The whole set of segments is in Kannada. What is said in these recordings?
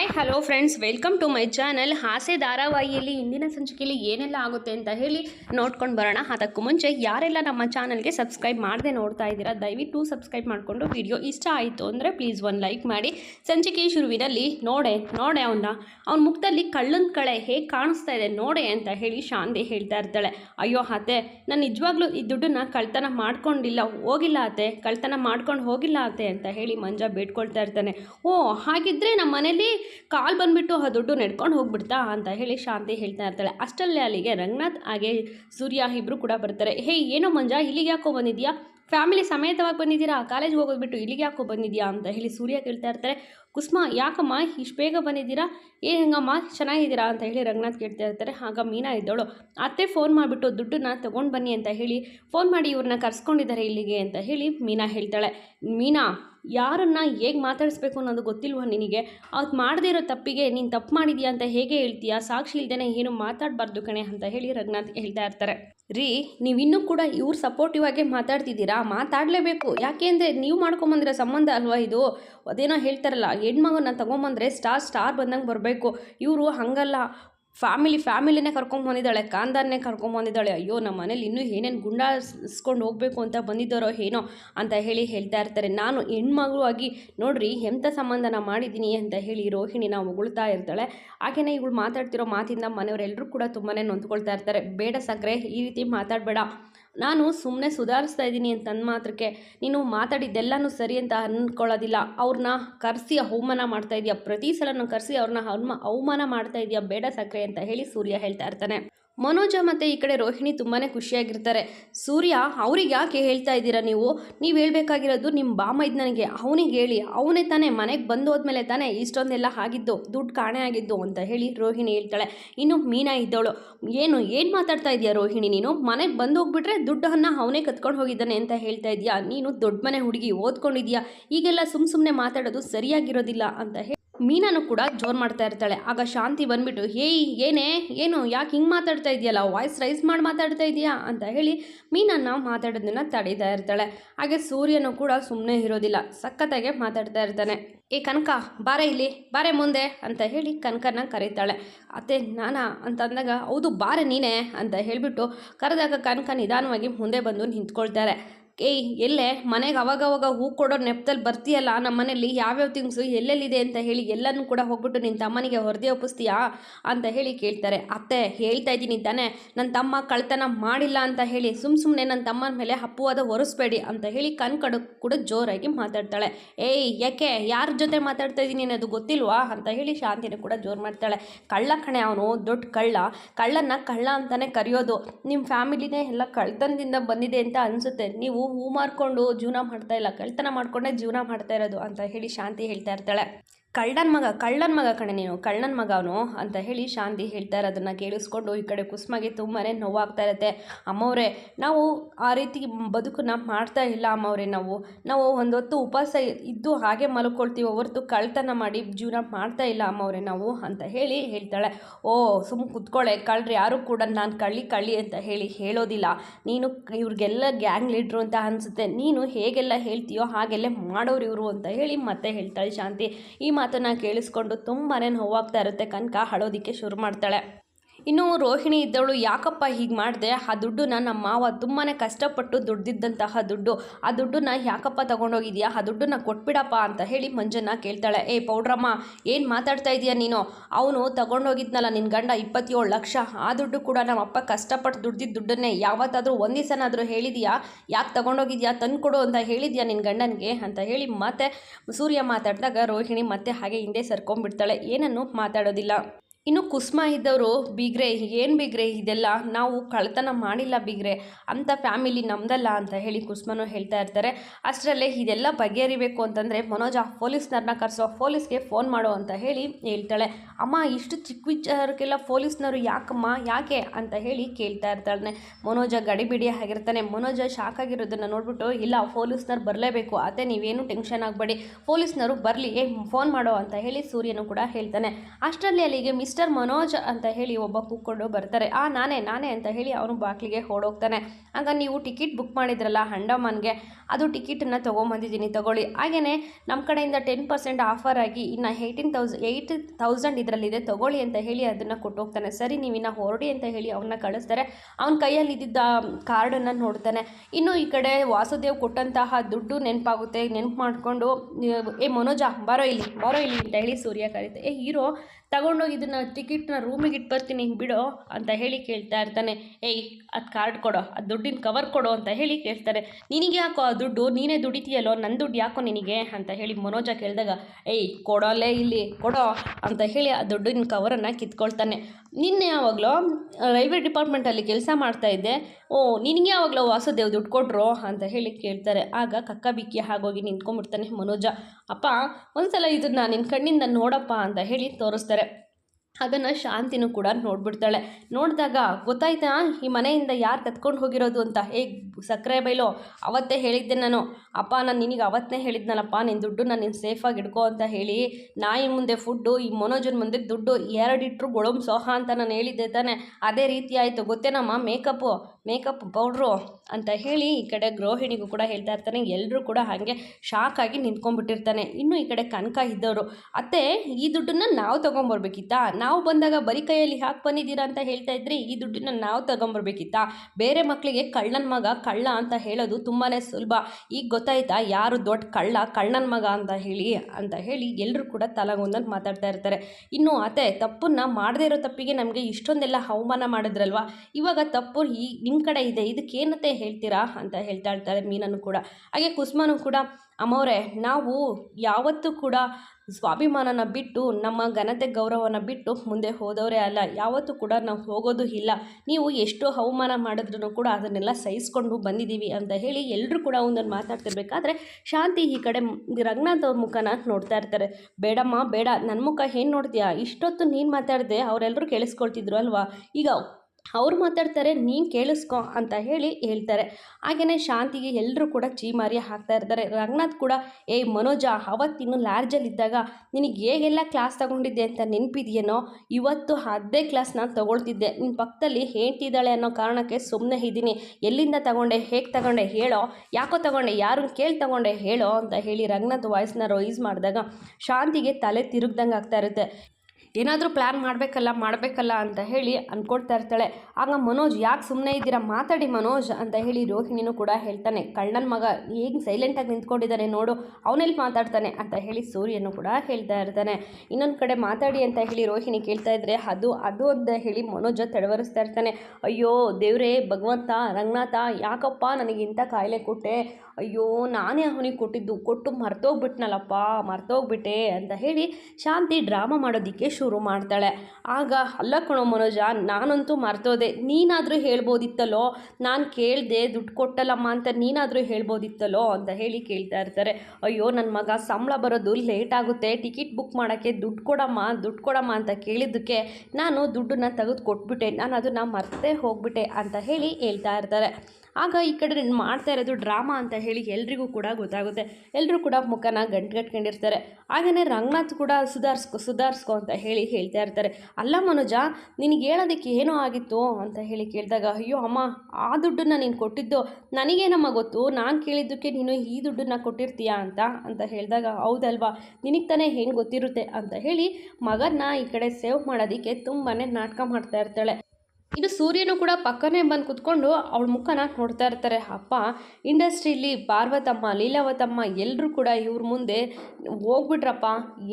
Hi hello friends welcome to my channel ಹಾಸೆ ಧಾರಾವಾಹಿಯಲ್ಲಿ ಇಂದಿನ ಸಂಚಿಕೆಯಲ್ಲಿ ಏನೆಲ್ಲ ಆಗುತ್ತೆ ಅಂತ ಹೇಳಿ ನೋಡ್ಕೊಂಡು ಬರೋಣ. ಅದಕ್ಕೂ ಮುಂಚೆ ಯಾರೆಲ್ಲ ನಮ್ಮ ಚಾನಲ್ಗೆ ಸಬ್ಸ್ಕ್ರೈಬ್ ಮಾಡದೆ ನೋಡ್ತಾ ಇದ್ದೀರಾ, ದಯವಿಟ್ಟು ಸಬ್ಸ್ಕ್ರೈಬ್ ಮಾಡಿಕೊಂಡು ವಿಡಿಯೋ ಇಷ್ಟ ಆಯಿತು ಅಂದರೆ ಪ್ಲೀಸ್ ಒಂದು ಲೈಕ್ ಮಾಡಿ. ಸಂಚಿಕೆ ಶುರುವಿನಲ್ಲಿ ನೋಡೆ ನೋಡೆ ಅವನ್ನ ಅವ್ನ ಮುಖದಲ್ಲಿ ಕಳ್ಳನ ಕಳೆ ಹೇಗೆ ಕಾಣಿಸ್ತಾ ಇದೆ ನೋಡೆ ಅಂತ ಹೇಳಿ ಶಾಂತಿ ಹೇಳ್ತಾ ಇರ್ತಾಳೆ. ಅಯ್ಯೋ ಅತ್ತೆ, ನಾನು ನಿಜವಾಗ್ಲೂ ಈ ದುಡ್ಡನ್ನ ಕಳ್ತನ ಮಾಡ್ಕೊಂಡಿಲ್ಲ, ಹೋಗಿಲ್ಲ ಅತ್ತೆ. ಕಳ್ತನ ಮಾಡ್ಕೊಂಡು ಹೋಗಿಲ್ಲ ಅತ್ತೆ ಅಂತ ಹೇಳಿ ಮಂಜ ಬೇಡ್ಕೊಳ್ತಾ ಇರ್ತಾನೆ. ಓ, ಹಾಗಿದ್ರೆ ನಮ್ಮ ಮನೇಲಿ ಕಾಲ್ ಬಂದುಬಿಟ್ಟು ಆ ದುಡ್ಡು ನಡ್ಕೊಂಡು ಹೋಗ್ಬಿಡ್ತಾ ಅಂತ ಹೇಳಿ ಶಾಂತಿ ಹೇಳ್ತಾ ಇರ್ತಾಳೆ. ಅಷ್ಟಲ್ಲೇ ಅಲ್ಲಿಗೆ ರಂಗನಾಥ್ ಹಾಗೆ ಸೂರ್ಯ ಇಬ್ಬರು ಕೂಡ ಬರ್ತಾರೆ. ಹೇ ಏನೋ ಮಂಜ ಇಲ್ಲಿಗೆ ಯಾಕೋ ಬಂದಿದ್ಯಾ? ಫ್ಯಾಮಿಲಿ ಸಮೇತವಾಗಿ ಬಂದಿದ್ದೀರಾ? ಕಾಲೇಜ್ ಹೋಗೋದ್ಬಿಟ್ಟು ಇಲ್ಲಿಗೆ ಯಾಕೋ ಬಂದಿದ್ಯಾ ಅಂತ ಹೇಳಿ ಸೂರ್ಯ ಕೇಳ್ತಾ ಇರ್ತಾರೆ. ಕುಸ್ಮ, ಯಾಕಮ್ಮ ಇಷ್ಟು ಬೇಗ ಬಂದಿದ್ದೀರಾ? ಏ ಹೆಂಗಮ್ಮ? ಚೆನ್ನಾಗಿದ್ದೀರಾ ಅಂತ ಹೇಳಿ ರಂಗನಾಥ್ ಕೇಳ್ತಾ ಇರ್ತಾರೆ. ಆಗ ಮೀನಾ ಇದ್ದವಳು ಅತ್ತೆ ಫೋನ್ ಮಾಡಿಬಿಟ್ಟು ದುಡ್ಡನ್ನ ತೊಗೊಂಡು ಬನ್ನಿ ಅಂತ ಹೇಳಿ ಫೋನ್ ಮಾಡಿ ಇವ್ರನ್ನ ಕರ್ಸ್ಕೊಂಡಿದ್ದಾರೆ ಇಲ್ಲಿಗೆ ಅಂತ ಹೇಳಿ ಮೀನಾ ಹೇಳ್ತಾಳೆ. ಮೀನಾ, ಯಾರನ್ನ ಹೇಗೆ ಮಾತಾಡಿಸ್ಬೇಕು ಅನ್ನೋದು ಗೊತ್ತಿಲ್ವ ನಿನಗೆ? ಅವತ್ತು ಮಾಡದೇ ಇರೋ ತಪ್ಪಿಗೆ ನೀನು ತಪ್ಪು ಮಾಡಿದ್ಯಾ ಅಂತ ಹೇಗೆ ಹೇಳ್ತೀಯಾ? ಸಾಕ್ಷಿ ಇಲ್ದೇ ಏನು ಮಾತಾಡಬಾರ್ದು ಕಣೆ ಅಂತ ಹೇಳಿ ರಂಗನಾಥ್ ಹೇಳ್ತಾ ಇರ್ತಾರೆ. ರೀ, ನೀವಿನ್ನೂ ಕೂಡ ಇವ್ರು ಸಪೋರ್ಟಿವ್ ಆಗಿ ಮಾತಾಡ್ತಿದ್ದೀರಾ? ಮಾತಾಡಲೇಬೇಕು. ಯಾಕೆ ಅಂದರೆ ನೀವು ಮಾಡ್ಕೊಂಬಂದಿರೋ ಸಂಬಂಧ ಅಲ್ವಾ ಇದು? ಅದೇನೋ ಹೇಳ್ತಾರಲ್ಲ, ಹೆಣ್ಮಗನ್ನ ತೊಗೊಂಬಂದರೆ ಸ್ಟಾರ್ ಸ್ಟಾರ್ ಬಂದಂಗೆ ಬರಬೇಕು. ಇವರು ಹಂಗಲ್ಲ. ಫ್ಯಾಮಿಲಿ ಫ್ಯಾಮಿಲಿನೇ ಕರ್ಕೊಂಬಂದಿದ್ದಾಳೆ ಕಾಂದಾರನೇ ಕರ್ಕೊಂಬಂದಿದ್ದಾಳೆ ಅಯ್ಯೋ ನಮ್ಮ ಮನೇಲಿ ಇನ್ನೂ ಏನೇನು ಗುಂಡಾಸ್ಕೊಂಡು ಹೋಗಬೇಕು ಅಂತ ಬಂದಿದ್ದಾರೋ ಏನೋ ಅಂತ ಹೇಳಿ ಹೇಳ್ತಾ ಇರ್ತಾರೆ. ನಾನು ಹೆಣ್ಮಗಳು ಆಗಿ, ನೋಡ್ರಿ ಎಂಥ ಸಂಬಂಧನ ಮಾಡಿದ್ದೀನಿ ಅಂತ ಹೇಳಿ ರೋಹಿಣಿ ನಾವು ಹೊಗಳ್ತಾ ಇರ್ತಾಳೆ. ಹಾಗೆಯೇ ಇವಳು ಮಾತಾಡ್ತಿರೋ ಮಾತಿಂದ ಮನೆಯವರೆಲ್ಲರೂ ಕೂಡ ತುಂಬಾ ನೊಂದ್ಕೊಳ್ತಾ ಇರ್ತಾರೆ. ಬೇಡ ಸಕ್ಕರೆ ಈ ರೀತಿ ಮಾತಾಡಬೇಡ. ನಾನು ಸುಮ್ಮನೆ ಸುಧಾರಿಸ್ತಾ ಇದ್ದೀನಿ ಅಂತ ಅಂದ ಮಾತ್ರಕ್ಕೆ ನೀನು ಮಾತಾಡಿದ್ದೆಲ್ಲನೂ ಸರಿ ಅಂತ ಅಂದ್ಕೊಳ್ಳೋದಿಲ್ಲ. ಅವ್ರನ್ನ ಕರೆಸಿ ಅವಮಾನ ಮಾಡ್ತಾ ಇದೆಯಾ. ಪ್ರತಿ ಸಲನೂ ಕರೆಸಿ ಅವ್ರನ್ನ ಅವಮ ಅವಮಾನ ಮಾಡ್ತಾ ಇದೆಯಾ. ಬೇಡ ಸಕ್ರೆ ಅಂತ ಹೇಳಿ ಸೂರ್ಯ ಹೇಳ್ತಾ ಇರ್ತಾನೆ. ಮನೋಜ ಮತ್ತು ಈ ಕಡೆ ರೋಹಿಣಿ ತುಂಬಾ ಖುಷಿಯಾಗಿರ್ತಾರೆ. ಸೂರ್ಯ, ಅವ್ರಿಗೆ ಯಾಕೆ ಹೇಳ್ತಾ ಇದ್ದೀರಾ ನೀವು? ನೀವು ಹೇಳಬೇಕಾಗಿರೋದು ನಿಮ್ಮ ಬಾಮ ಇದ್ದ ನನಗೆ, ಅವನಿಗೆ ಹೇಳಿ. ಅವನೇ ತಾನೇ ಮನೆಗೆ ಬಂದು ಹೋದ್ಮೇಲೆ ತಾನೇ ಇಷ್ಟೊಂದೆಲ್ಲ ಆಗಿದ್ದು, ದುಡ್ಡು ಕಾಣೆ ಆಗಿದ್ದು ಅಂತ ಹೇಳಿ ರೋಹಿಣಿ ಹೇಳ್ತಾಳೆ. ಇನ್ನು ಮೀನಾ ಇದ್ದವಳು. ಏನು ಏನು ಮಾತಾಡ್ತಾ ಇದೆಯಾ ರೋಹಿಣಿ ನೀನು? ಮನೆಗೆ ಬಂದು ಹೋಗ್ಬಿಟ್ರೆ ದುಡ್ಡನ್ನು ಅವನೇ ಕತ್ಕೊಂಡು ಹೋಗಿದ್ದಾನೆ ಅಂತ ಹೇಳ್ತಾ ಇದೆಯಾ? ನೀನು ದೊಡ್ಡ ಮನೆ ಹುಡುಗಿ ಓದ್ಕೊಂಡಿದ್ಯಾ? ಈಗೆಲ್ಲ ಸುಮ್ಮ ಸುಮ್ಮನೆ ಮಾತಾಡೋದು ಸರಿಯಾಗಿರೋದಿಲ್ಲ ಅಂತ ಹೇಳಿ ಮೀನಾನು ಕೂಡ ಜೋರು ಮಾಡ್ತಾ ಇರ್ತಾಳೆ. ಆಗ ಶಾಂತಿ ಬಂದ್ಬಿಟ್ಟು ಹೇಯ್ ಏನೇ, ಏನು, ಯಾಕೆ ಹಿಂಗೆ ಮಾತಾಡ್ತಾ ಇದೆಯಲ್ಲ? ವಾಯ್ಸ್ ರೈಸ್ ಮಾಡಿ ಮಾತಾಡ್ತಾ ಇದೆಯಾ? ಅಂತ ಹೇಳಿ ಮೀನನ್ನ ಮಾತಾಡೋದನ್ನ ತಡೀತಾ ಇರ್ತಾಳೆ. ಹಾಗೆ ಸೂರ್ಯನು ಕೂಡ ಸುಮ್ಮನೆ ಇರೋದಿಲ್ಲ. ಸಖತ್ತಾಗೆ ಮಾತಾಡ್ತಾ ಇರ್ತಾನೆ. ಏ, ಕನಕ, ಬಾರೆ ಇಲ್ಲಿ, ಬಾರೆ ಮುಂದೆ, ಅಂತ ಹೇಳಿ ಕನಕನ ಕರೀತಾಳೆ. ಅತ್ತೆ, ನಾನಾ? ಅಂತ ಅಂದಾಗ, ಹೌದು, ಬಾರೆ ನೀನೇ, ಅಂತ ಹೇಳಿಬಿಟ್ಟು ಕರೆದಾಗ ಕನಕ ನಿಧಾನವಾಗಿ ಮುಂದೆ ಬಂದು ನಿಂತ್ಕೊಳ್ತಾರೆ. ಏಯ್, ಎಲ್ಲೇ? ಮನೆಗೆ ಅವಾಗವಾಗ ಹೂ ಕೊಡೋ ನೆಪದಲ್ಲಿ ಬರ್ತೀಯಲ್ಲ ನಮ್ಮ ಮನೆಯಲ್ಲಿ ಯಾವ್ಯಾವ ಥಿಂಗ್ಸು ಎಲ್ಲೆಲ್ಲಿದೆ ಅಂತ ಹೇಳಿ ಎಲ್ಲನೂ ಕೂಡ ಹೋಗ್ಬಿಟ್ಟು ನಿನ್ನ ತಮ್ಮನಿಗೆ ಹೊರದೆ ಒಪ್ಪಿಸ್ತೀಯಾ ಅಂತ ಹೇಳಿ ಕೇಳ್ತಾರೆ. ಅತ್ತೆ, ಹೇಳ್ತಾ ಇದ್ದೀನಿ ತಾನೆ ನನ್ನ ತಮ್ಮ ಕಳ್ತನ ಮಾಡಿಲ್ಲ ಅಂತ ಹೇಳಿ ಸುಮ್ಮ ಸುಮ್ಮನೆ ನನ್ನ ತಮ್ಮನ ಮೇಲೆ ಅಪ್ಪುವಾದ ಒರೆಸ್ಬೇಡಿ ಅಂತ ಹೇಳಿ ಕಣ್ಕಡು ಕೂಡ ಜೋರಾಗಿ ಮಾತಾಡ್ತಾಳೆ. ಏಯ್, ಯಾಕೆ? ಯಾರ ಜೊತೆ ಮಾತಾಡ್ತಾ ಇದ್ದೀನಿ ಅನ್ನೋದು ಗೊತ್ತಿಲ್ವಾ ಅಂತ ಹೇಳಿ ಶಾಂತಿನ ಕೂಡ ಜೋರು ಮಾಡ್ತಾಳೆ. ಕಳ್ಳ ಕಣೆ ಅವನು, ದೊಡ್ಡ ಕಳ್ಳ. ಕಳ್ಳನ್ನ ಕಳ್ಳ ಅಂತಾನೆ ಕರೆಯೋದು. ನಿಮ್ಮ ಫ್ಯಾಮಿಲಿನೇ ಎಲ್ಲ ಕಳ್ತನದಿಂದ ಬಂದಿದೆ ಅಂತ ಅನಿಸುತ್ತೆ. ನೀವು ಹೂ ಮಾರ್ಕೊಂಡು ಜೀವನ ಮಾಡ್ತಾ ಇಲ್ಲ, ಕಳ್ತನ ಮಾಡ್ಕೊಂಡೆ ಜೀವನ ಮಾಡ್ತಾ ಇರೋದು ಅಂತ ಹೇಳಿ ಶಾಂತಿ ಹೇಳ್ತಾ ಇರ್ತಾಳೆ. ಕಳ್ಳನ ಮಗ ಕಳ್ಳನ ಮಗ ಕಣೆ ನೀನು, ಕಳ್ಳನ ಮಗ ಅವನು ಅಂತ ಹೇಳಿ ಶಾಂತಿ ಹೇಳ್ತಾರೆ, ಅದನ್ನು ಕೇಳಿಸ್ಕೊಂಡು ಈ ಕಡೆ ಕುಸುಮಗೆ ತುಂಬಾ ನೋವಾಗ್ತಾ ಇರುತ್ತೆ. ಅಮ್ಮವ್ರೆ, ನಾವು ಆ ರೀತಿ ಬದುಕನ್ನ ಮಾಡ್ತಾ ಇಲ್ಲ ಅಮ್ಮವ್ರೆ ನಾವು. ನಾವು ಒಂದೊತ್ತು ಉಪವಾಸ ಇದ್ದು ಹಾಗೆ ಮಲ್ಕೊಳ್ತೀವಿ, ಹೊರತು ಕಳ್ತನ ಮಾಡಿ ಜೀವನ ಮಾಡ್ತಾ ಇಲ್ಲ ಅಮ್ಮವ್ರೆ ನಾವು ಅಂತ ಹೇಳಿ ಹೇಳ್ತಾಳೆ. ಓ ಸುಮ್ಮ ಕುತ್ಕೊಳ್ಳೆ ಕಳ್ರಿ ಯಾರು ಕೂಡ ನಾನು ಕಳ್ಳಿ ಕಳ್ಳಿ ಅಂತ ಹೇಳಿ ಹೇಳೋದಿಲ್ಲ. ನೀನು ಇವ್ರಿಗೆಲ್ಲ ಗ್ಯಾಂಗ್ ಲೀಡ್ರು ಅಂತ ಅನಿಸುತ್ತೆ. ನೀನು ಹೇಗೆಲ್ಲ ಹೇಳ್ತೀಯೋ ಹಾಗೆಲ್ಲ ಮಾಡೋರು ಇವರು ಅಂತ ಹೇಳಿ ಮತ್ತೆ ಹೇಳ್ತಾಳೆ ಶಾಂತಿ. ಈ ಮಾತನ್ನು ಕೇಳಿಸ್ಕೊಂಡು ತುಂಬಾ ನೋವಾಗ್ತಾ ಇರುತ್ತೆ ಕನಕ ಹಳೋದಿಕ್ಕೆ ಶುರು ಮಾಡ್ತಾಳೆ. ಇನ್ನು ರೋಹಿಣಿ ಇದ್ದವಳು ಯಾಕಪ್ಪ ಹೀಗೆ ಮಾಡಿದೆ? ಆ ದುಡ್ಡನ್ನ ನಮ್ಮ ಮಾವ ತುಂಬಾ ಕಷ್ಟಪಟ್ಟು ದುಡ್ದಿದ್ದಂತಹ ದುಡ್ಡು. ಆ ದುಡ್ಡನ್ನ ಯಾಕಪ್ಪ ತಗೊಂಡೋಗಿದ್ಯಾ? ಆ ದುಡ್ಡನ್ನ ಕೊಟ್ಬಿಡಪ್ಪ ಅಂತ ಹೇಳಿ ಮಂಜನ್ನ ಕೇಳ್ತಾಳೆ. ಏ ಪೌಡ್ರಮ್ಮ, ಏನು ಮಾತಾಡ್ತಾ ಇದೀಯ ನೀನು? ಅವನು ತಗೊಂಡೋಗಿದ್ನಲ್ಲ ನಿನ್ನ ಗಂಡ ಇಪ್ಪತ್ತೇಳು ಲಕ್ಷ. ಆ ದುಡ್ಡು ಕೂಡ ನಮ್ಮ ಅಪ್ಪ ಕಷ್ಟಪಟ್ಟು ದುಡ್ದಿದ್ದ ದುಡ್ಡನ್ನೇ ಯಾವತ್ತಾದರೂ ಒಂದಿಸನಾದರೂ ಹೇಳಿದೀಯಾ? ಯಾಕೆ ತಗೊಂಡೋಗಿದ್ಯಾ? ತಂದ್ಕೊಡು ಅಂತ ಹೇಳಿದ್ಯಾ ನಿನ್ನ ಗಂಡನಿಗೆ ಅಂತ ಹೇಳಿ ಮತ್ತೆ ಸೂರ್ಯ ಮಾತಾಡಿದಾಗ ರೋಹಿಣಿ ಮತ್ತೆ ಹಾಗೆ ಹಿಂದೆ ಸರ್ಕೊಂಡ್ಬಿಡ್ತಾಳೆ. ಏನನ್ನು ಮಾತಾಡೋದಿಲ್ಲ. ಇನ್ನು ಕುಸುಮ ಇದ್ದವರು, ಬಿಗ್ರೆ, ಏನು ಬಿಗ್ರೆ ಇದೆಲ್ಲ? ನಾವು ಕಳ್ತನ ಮಾಡಿಲ್ಲ ಬಿಗ್ರೆ ಅಂಥ ಫ್ಯಾಮಿಲಿ ನಮ್ದಲ್ಲ ಅಂತ ಹೇಳಿ ಕುಸುಮನು ಹೇಳ್ತಾ ಇರ್ತಾರೆ. ಅಷ್ಟರಲ್ಲೇ ಇದೆಲ್ಲ ಬಗೆಹರಿಬೇಕು ಅಂತಂದರೆ ಮನೋಜ ಪೊಲೀಸ್ನರನ್ನ ಕರೆಸೋ, ಪೊಲೀಸ್ಗೆ ಫೋನ್ ಮಾಡು ಅಂತ ಹೇಳಿ ಹೇಳ್ತಾಳೆ. ಅಮ್ಮ, ಇಷ್ಟು ಚಿಕ್ಕ ವಿಚಾರಕ್ಕೆಲ್ಲ ಪೊಲೀಸ್ನವರು ಯಾಕಮ್ಮ, ಯಾಕೆ? ಅಂತ ಹೇಳಿ ಕೇಳ್ತಾ ಇರ್ತಾಳೆ. ಮನೋಜ ಗಡಿಬಿಡಿ ಆಗಿರ್ತಾನೆ ಮನೋಜ ಶಾಕ್ ಆಗಿರೋದನ್ನು ನೋಡ್ಬಿಟ್ಟು, ಇಲ್ಲ, ಪೊಲೀಸ್ನವ್ರು ಬರಲೇಬೇಕು ಅದೇ ನೀವೇನು ಟೆನ್ಷನ್ ಆಗಬೇಡಿ, ಪೊಲೀಸ್ನವರು ಬರಲಿ ಫೋನ್ ಮಾಡೋ ಅಂತ ಹೇಳಿ ಸೂರ್ಯನು ಕೂಡ ಹೇಳ್ತಾನೆ. ಅಷ್ಟರಲ್ಲಿ ಅಲ್ಲಿಗೆ ಮಿಸ್ ಮಿಸ್ಟರ್ ಮನೋಜ್ ಅಂತ ಹೇಳಿ ಒಬ್ಬ ಕೂತ್ಕೊಂಡು ಬರ್ತಾರೆ. ಆ, ನಾನೇ ನಾನೇ ಅಂತ ಹೇಳಿ ಅವನು ಬಾಗಿಲಿಗೆ ಓಡೋಗ್ತಾನೆ. ಆಗ ನೀವು ಟಿಕೆಟ್ ಬುಕ್ ಮಾಡಿದ್ರಲ್ಲ ಅಂಡಮಾನ್ಗೆ ಅದು ಟಿಕೆಟನ್ನು ತೊಗೊಂಬಂದಿದ್ದೀನಿ, ತಗೊಳ್ಳಿ. ಹಾಗೆಯೇ ನಮ್ಮ ಕಡೆಯಿಂದ ಟೆನ್ ಪರ್ಸೆಂಟ್ ಆಫರ್ ಆಗಿ ಇನ್ನು ಏಯ್ಟೀನ್ ತೌಸ್, ಏಯ್ಟ್ ತೌಸಂಡ್ ಇದರಲ್ಲಿದೆ, ತಗೊಳ್ಳಿ ಅಂತ ಹೇಳಿ ಅದನ್ನು ಕೊಟ್ಟೋಗ್ತಾನೆ. ಸರಿ, ನೀವು ಇನ್ನು ಹೊರಡಿ ಅಂತ ಹೇಳಿ ಅವನ್ನ ಕಳಿಸ್ತಾರೆ. ಅವನ ಕೈಯಲ್ಲಿ ಇದ್ದಿದ್ದ ಕಾರ್ಡನ್ನು ನೋಡ್ತಾನೆ. ಇನ್ನು ಈ ಕಡೆ ವಾಸುದೇವ್ ಕೊಟ್ಟಂತಹ ದುಡ್ಡು ನೆನಪಾಗುತ್ತೆ. ನೆನಪು ಮಾಡಿಕೊಂಡು, ಏ, ಮನೋಜ, ಬಾರೋ ಇಲ್ಲಿ ಬಾರೋ ಇಲ್ಲಿ, ಅಂತ ಹೇಳಿ ಸೂರ್ಯ ಕರೀತೆ, ಏ, ಹೀರೋ ತಗೊಂಡೋಗಿ ಇದನ್ನು ಟಿಕೆಟ್ನ ರೂಮಿಗೆ ಇಟ್ಟು ಬರ್ತೀನಿ ಬಿಡೋ ಅಂತ ಹೇಳಿ ಕೇಳ್ತಾ ಇರ್ತಾನೆ. ಏಯ್, ಅದು ಕಾರ್ಡ್ ಕೊಡೋ ಆ ದುಡ್ಡಿನ ಕವರ್ ಕೊಡೋ ಅಂತ ಹೇಳಿ ಕೇಳ್ತಾರೆ. ನಿನಗೆ ಯಾಕೋ ಆ ದುಡ್ಡು? ನೀನೇ ದುಡಿತೀಯಲ್ಲೋ ನನ್ನ ದುಡ್ಡು ಯಾಕೋ ನಿನಗೆ? ಅಂತ ಹೇಳಿ ಮನೋಜ ಕೇಳಿದಾಗ, ಏಯ್ ಕೊಡೋಲ್ಲೇ ಇಲ್ಲಿ, ಕೊಡೋ ಅಂತ ಹೇಳಿ ಆ ದುಡ್ಡಿನ ಕವರನ್ನು ಕಿತ್ಕೊಳ್ತಾನೆ. ನಿನ್ನೆ ಯಾವಾಗಲೋ ರೈಲ್ವೆ ಡಿಪಾರ್ಟ್ಮೆಂಟಲ್ಲಿ ಕೆಲಸ ಮಾಡ್ತಾ ಇದ್ದೆ. ಓ, ನಿನಗೆ ಯಾವಾಗಲೋ ವಾಸುದೇವ್ ದುಡ್ಡು ಕೊಟ್ರೋ ಅಂತ ಹೇಳಿ ಕೇಳ್ತಾರೆ. ಆಗ ಕಕ್ಕ ಬಿಕ್ಕಿ ಹಾಗೋಗಿ ನಿಂತ್ಕೊಂಡ್ಬಿಡ್ತಾನೆ ಮನೋಜ. ಅಪ್ಪ, ಒಂದ್ಸಲ ಇದನ್ನು ನಿನ್ನ ಕಣ್ಣಿಂದ ನೋಡಪ್ಪ ಅಂತ ಹೇಳಿ ತೋರಿಸ್ತಾರೆ. ಅದನ್ನು ಶಾಂತಿನೂ ಕೂಡ ನೋಡ್ಬಿಡ್ತಾಳೆ. ನೋಡಿದಾಗ, ಗೊತ್ತಾಯ್ತಾ? ಈ ಮನೆಯಿಂದ ಯಾರು ಕತ್ಕೊಂಡು ಹೋಗಿರೋದು ಅಂತ? ಹೇಗೆ ಸಕ್ಕರೆ ಬೈಲು? ಅವತ್ತೇ ಹೇಳಿದ್ದೆ ನಾನು. ಅಪ್ಪ, ನಾನು ನಿನಗೆ ಅವತ್ತೇ ಹೇಳಿದ್ನಲ್ಲಪ್ಪ ನಿನ್ನ ದುಡ್ಡು ನಾನು ನಿನ್ನ ಸೇಫಾಗಿ ಇಡ್ಕೋ ಅಂತ ಹೇಳಿ, ನಾಯಿ ಮುಂದೆ ಫುಡ್ಡು, ಈ ಮನೋಜನ ಮುಂದೆ ದುಡ್ಡು, ಎರಡು ಇಟ್ಟರು ಗೊಳಂ ಸೋಹ ಅಂತ ನಾನು ಹೇಳಿದ್ದೆ ತಾನೆ. ಅದೇ ರೀತಿ ಆಯಿತು, ಗೊತ್ತೇನಮ್ಮ? ಮೇಕಪ್ಪು? ಮೇಕಪ್ ಪೌಡ್ರು ಅಂತ ಹೇಳಿ ಈ ಕಡೆ ಗೃಹಿಣಿಗೂ ಕೂಡ ಹೇಳ್ತಾ ಇರ್ತಾನೆ. ಎಲ್ಲರೂ ಕೂಡ ಹಾಗೆ ಶಾಕ್ ಆಗಿ ನಿಂತ್ಕೊಂಡ್ಬಿಟ್ಟಿರ್ತಾನೆ. ಇನ್ನು ಈ ಕಡೆ ಕನಕ ಇದ್ದವರು. ಅತ್ತೆ, ಈ ದುಡ್ಡನ್ನ ನಾವು ತೊಗೊಂಬರ್ಬೇಕಿತ್ತಾ ನಾವು ಬಂದಾಗ ಬರಿ ಕೈಯಲ್ಲಿ ಹಾಕಿ ಬಂದಿದ್ದೀರಾ ಅಂತ ಹೇಳ್ತಾ ಇದ್ರೆ. ಈ ದುಡ್ಡನ್ನ ನಾವು ತೊಗೊಂಬರ್ಬೇಕಿತ್ತಾ ಬೇರೆ ಮಕ್ಕಳಿಗೆ ಕಳ್ಳನ ಮಗ, ಕಳ್ಳ ಅಂತ ಹೇಳೋದು ತುಂಬಾ ಸುಲಭ. ಈಗ ಗೊತ್ತಾಯ್ತಾ ಯಾರು ದೊಡ್ಡ ಕಳ್ಳ, ಕಳ್ಳನ ಮಗ ಅಂತ ಹೇಳಿ ಅಂತ ಹೇಳಿ ಎಲ್ಲರೂ ಕೂಡ ತಲಗೊಂದಂತ ಮಾತಾಡ್ತಾ ಇರ್ತಾರೆ. ಇನ್ನು ಅತ್ತೆ, ತಪ್ಪನ್ನ ಮಾಡದೇ ಇರೋ ತಪ್ಪಿಗೆ ನಮಗೆ ಇಷ್ಟೊಂದೆಲ್ಲ ಅವಮಾನ ಮಾಡಿದ್ರಲ್ವಾ? ಇವಾಗ ತಪ್ಪು ಈ ನಿಮ್ಮ ಕಡೆ ಇದೆ ಇದಕ್ಕೇನತ್ತೆ ಹೇಳ್ತೀರಾ ಅಂತ ಹೇಳ್ತಾ ಇರ್ತಾರೆ ಮೀನನ್ನು ಕೂಡ. ಹಾಗೆ ಕುಸುಮನು ಕೂಡ, ಅಮ್ಮವ್ರೆ, ನಾವು ಯಾವತ್ತೂ ಕೂಡ ಸ್ವಾಭಿಮಾನನ ಬಿಟ್ಟು, ನಮ್ಮ ಘನತೆ ಗೌರವನ ಬಿಟ್ಟು ಮುಂದೆ ಹೋದವರೇ ಅಲ್ಲ, ಯಾವತ್ತೂ ಕೂಡ ನಾವು ಹೋಗೋದು ಇಲ್ಲ. ನೀವು ಎಷ್ಟು ಅವಮಾನ ಮಾಡಿದ್ರೂ ಕೂಡ ಅದನ್ನೆಲ್ಲ ಸಹಿಸ್ಕೊಂಡು ಬಂದಿದ್ದೀವಿ ಅಂತ ಹೇಳಿ ಎಲ್ಲರೂ ಕೂಡ ಒಂದನ್ನು ಮಾತಾಡ್ತಿರ್ಬೇಕಾದ್ರೆ ಶಾಂತಿ ಈ ಕಡೆ ರಂಗನಾಥ್ ಮುಖನ ನೋಡ್ತಾ ಇರ್ತಾರೆ. ಬೇಡಮ್ಮ, ಬೇಡ ನನ್ನ ಮುಖ ಏನು ನೋಡ್ತೀಯಾ? ಇಷ್ಟೊತ್ತು ನೀನು ಮಾತಾಡಿದೆ ಅವರೆಲ್ಲರೂ ಕೇಳಿಸ್ಕೊಳ್ತಿದ್ರು ಅಲ್ವಾ? ಈಗ ಅವ್ರು ಮಾತಾಡ್ತಾರೆ, ನೀನು ಕೇಳಿಸ್ಕೊ ಅಂತ ಹೇಳಿ ಹೇಳ್ತಾರೆ. ಹಾಗೆಯೇ ಶಾಂತಿಗೆ ಎಲ್ಲರೂ ಕೂಡ ಚೀಮಾರಿ ಹಾಕ್ತಾ ಇರ್ತಾರೆ. ರಂಗನಾಥ್ ಕೂಡ, ಏಯ್ ಮನೋಜ ಅವತ್ತಿನ್ನು ಲಾರ್ಜಲ್ಲಿದ್ದಾಗ ನಿನಗೆ ಹೇಗೆಲ್ಲ ಕ್ಲಾಸ್ ತಗೊಂಡಿದ್ದೆ ಅಂತ ನೆನಪಿದೆಯೇನೋ? ಇವತ್ತು ಅದೇ ಕ್ಲಾಸ್ ನಾನು ತೊಗೊಳ್ತಿದ್ದೆ. ನಿನ್ನ ಪಕ್ಕದಲ್ಲಿ ಹೇಳ್ತಿದ್ದಾಳೆ ಅನ್ನೋ ಕಾರಣಕ್ಕೆ ಸುಮ್ಮನೆ ಇದ್ದೀನಿ. ಎಲ್ಲಿಂದ ತಗೊಂಡೆ, ಹೇಗೆ ತಗೊಂಡೆ ಹೇಳೋ? ಯಾಕೋ ತಗೊಂಡೆ, ಯಾರು ಕೇಳಿ ತಗೊಂಡೆ ಹೇಳೋ? ಅಂತ ಹೇಳಿ ರಂಗನಾಥ್ ವಾಯ್ಸ್ನ ರೈಸ್ ಮಾಡಿದಾಗ ಶಾಂತಿಗೆ ತಲೆ ತಿರುಗ್ದಂಗೆ ಆಗ್ತಾ ಇರುತ್ತೆ. ಏನಾದರೂ ಪ್ಲ್ಯಾನ್ ಮಾಡಬೇಕಲ್ಲ ಮಾಡಬೇಕಲ್ಲ ಅಂತ ಹೇಳಿ ಅಂದ್ಕೊಳ್ತಾ ಇರ್ತಾಳೆ. ಆಗ ಮನೋಜ್, ಯಾಕೆ ಸುಮ್ಮನೆ ಇದ್ದೀರಾ? ಮಾತಾಡಿ ಮನೋಜ್, ಅಂತ ಹೇಳಿ ರೋಹಿಣಿನೂ ಕೂಡ ಹೇಳ್ತಾನೆ. ಕಳ್ಳನ ಮಗ ಹೇಗೆ ಸೈಲೆಂಟಾಗಿ ನಿಂತ್ಕೊಂಡಿದ್ದಾನೆ ನೋಡು, ಅವನಲ್ಲಿ ಮಾತಾಡ್ತಾನೆ, ಅಂತ ಹೇಳಿ ಸೂರ್ಯನು ಕೂಡ ಹೇಳ್ತಾ ಇರ್ತಾನೆ. ಇನ್ನೊಂದು ಕಡೆ ಮಾತಾಡಿ ಅಂತ ಹೇಳಿ ರೋಹಿಣಿ ಕೇಳ್ತಾ ಇದ್ರೆ, ಅದು ಅದು ಅಂತ ಹೇಳಿ ಮನೋಜ ತಡವರಿಸ್ತಾ ಇರ್ತಾನೆ. ಅಯ್ಯೋ, ದೇವ್ರೇ, ಭಗವಂತ, ರಂಗನಾಥ, ಯಾಕಪ್ಪ ಇಂಥ ಕಾಯಿಲೆ ಕೊಟ್ಟೆ? ಅಯ್ಯೋ, ನಾನೇ ಅವನಿಗೆ ಕೊಟ್ಟಿದ್ದು, ಕೊಟ್ಟು ಮರ್ತೋಗ್ಬಿಟ್ನಲ್ಲಪ್ಪ, ಮರ್ತೋಗ್ಬಿಟ್ಟೆ, ಅಂತ ಹೇಳಿ ಶಾಂತಿ ಡ್ರಾಮಾ ಮಾಡೋದಕ್ಕೆ ಶುರು ಮಾಡ್ತಾಳೆ. ಆಗ, ಅಲ್ಲ ಕಣೋ ಮನೋಜ, ನಾನಂತೂ ಮರ್ತೋದೆ. ನೀನಾದರೂ ಹೇಳ್ಬೋದಿತ್ತಲ್ಲೋ ನಾನು ಕೇಳಿದೆ ದುಡ್ಡು ಕೊಟ್ಟಲ್ಲಮ್ಮ ಅಂತ ನೀನಾದರೂ ಹೇಳ್ಬೋದಿತ್ತಲ್ಲೋ ಅಂತ ಹೇಳಿ ಕೇಳ್ತಾ ಇರ್ತಾರೆ. ಅಯ್ಯೋ ನನ್ನ ಮಗ ಸಂಬಳ ಬರೋದು ಲೇಟ್ ಆಗುತ್ತೆ. ಟಿಕೆಟ್ ಬುಕ್ ಮಾಡೋಕ್ಕೆ ದುಡ್ಡು ಕೊಡಮ್ಮ ದುಡ್ಡು ಕೊಡಮ್ಮ ಅಂತ ಕೇಳಿದ್ದಕ್ಕೆ ನಾನು ದುಡ್ಡನ್ನ ತೆಗೆದು ಕೊಟ್ಬಿಟ್ಟೆ ನಾನು ಅದನ್ನು ಮರ್ತೇ ಹೋಗ್ಬಿಟ್ಟೆ ಅಂತ ಹೇಳಿ ಹೇಳ್ತಾ ಇರ್ತಾರೆ. ಆಗ ಈ ಕಡೆ ಮಾಡ್ತಾ ಇರೋದು ಡ್ರಾಮಾ ಅಂತ ಹೇಳಿ ಎಲ್ರಿಗೂ ಕೂಡ ಗೊತ್ತಾಗುತ್ತೆ. ಎಲ್ಲರೂ ಕೂಡ ಮುಖನ ಗಂಟ್ಗಟ್ಕೊಂಡಿರ್ತಾರೆ. ಹಾಗೆಯೇ ರಂಗನಾಥ್ ಕೂಡ ಸುಧಾರಿಸ್ಕೊ ಸುಧಾರಿಸ್ಕೊ ಅಂತ ಹೇಳಿ ಹೇಳ್ತಾ ಇರ್ತಾರೆ. ಅಲ್ಲ ಮನೋಜ, ನಿನಗೆ ಹೇಳೋದಕ್ಕೆ ಏನೋ ಆಗಿತ್ತು ಅಂತ ಹೇಳಿ ಕೇಳಿದಾಗ, ಅಯ್ಯೋ ಅಮ್ಮ, ಆ ದುಡ್ಡನ್ನು ನೀನು ಕೊಟ್ಟಿದ್ದು ನನಗೇನಮ್ಮ ಗೊತ್ತು? ನಾನು ಕೇಳಿದ್ದಕ್ಕೆ ನೀನು ಈ ದುಡ್ಡನ್ನು ಕೊಟ್ಟಿರ್ತೀಯಾ ಅಂತ ಅಂತ ಹೇಳಿದಾಗ, ಹೌದಲ್ವಾ? ನಿನಗೆ ತಾನೇ ಹೆಂಗೆ ಗೊತ್ತಿರುತ್ತೆ ಅಂತ ಹೇಳಿ ಮಗನ್ನ ಈ ಕಡೆ ಸೇವ್ ಮಾಡೋದಕ್ಕೆ ತುಂಬಾ ನಾಟಕ ಮಾಡ್ತಾ ಇರ್ತಾಳೆ. ಇದು ಸೂರ್ಯನು ಕೂಡ ಪಕ್ಕನೇ ಬಂದು ಕುತ್ಕೊಂಡು ಅವಳ ಮುಖನ ನೋಡ್ತಾ ಇರ್ತಾರೆ. ಅಪ್ಪ, ಇಂಡಸ್ಟ್ರೀಲಿ ಪಾರ್ವತಮ್ಮ, ಲೀಲಾವತಮ್ಮ ಎಲ್ಲರೂ ಕೂಡ ಇವ್ರ ಮುಂದೆ ಹೋಗ್ಬಿಟ್ರಪ್ಪ.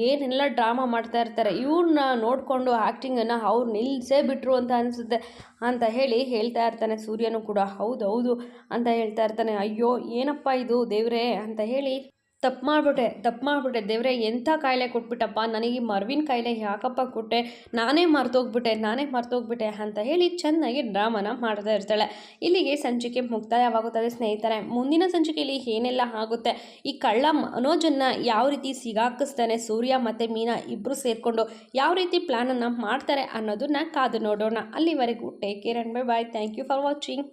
ಏನೆಲ್ಲ ಡ್ರಾಮಾ ಮಾಡ್ತಾ ಇರ್ತಾರೆ. ಇವ್ರನ್ನ ನೋಡಿಕೊಂಡು ಆ್ಯಕ್ಟಿಂಗನ್ನು ಅವ್ರು ನಿಲ್ಲಿಸೇ ಬಿಟ್ರು ಅಂತ ಅನಿಸುತ್ತೆ ಅಂತ ಹೇಳಿ ಹೇಳ್ತಾ ಇರ್ತಾನೆ ಸೂರ್ಯನು ಕೂಡ. ಹೌದು ಹೌದು ಅಂತ ಹೇಳ್ತಾ ಇರ್ತಾನೆ. ಅಯ್ಯೋ, ಏನಪ್ಪ ಇದು ದೇವರೇ ಅಂತ ಹೇಳಿ ತಪ್ಪು ಮಾಡಿಬಿಟ್ಟೆ ತಪ್ಪು ಮಾಡಿಬಿಟ್ಟೆ. ದೇವ್ರೆ, ಎಂಥ ಕಾಯಿಲೆ ಕೊಟ್ಬಿಟ್ಟಪ್ಪ? ನನಗೆ ಮರ್ವಿನ ಕಾಯಿಲೆ ಯಾಕಪ್ಪ ಕೊಟ್ಟೆ? ನಾನೇ ಮರ್ತೋಗ್ಬಿಟ್ಟೆ ನಾನೇ ಮರ್ತೋಗ್ಬಿಟ್ಟೆ ಅಂತ ಹೇಳಿ ಚೆನ್ನಾಗಿ ಡ್ರಾಮನ ಮಾಡ್ತಾ ಇರ್ತಾಳೆ. ಇಲ್ಲಿಗೆ ಸಂಚಿಕೆ ಮುಕ್ತಾಯವಾಗುತ್ತದೆ ಸ್ನೇಹಿತರೆ. ಮುಂದಿನ ಸಂಚಿಕೆಯಲ್ಲಿ ಏನೆಲ್ಲ ಆಗುತ್ತೆ? ಈ ಕಳ್ಳ ಮನೋಜನ್ನ ಯಾವ ರೀತಿ ಸಿಗಾಕಿಸ್ತಾನೆ? ಸೂರ್ಯ ಮತ್ತು ಮೀನಾ ಇಬ್ಬರು ಸೇರಿಕೊಂಡು ಯಾವ ರೀತಿ ಪ್ಲ್ಯಾನನ್ನು ಮಾಡ್ತಾರೆ ಅನ್ನೋದನ್ನ ಕಾದು ನೋಡೋಣ. ಅಲ್ಲಿವರೆಗೂ take care and bye bye thank you for watching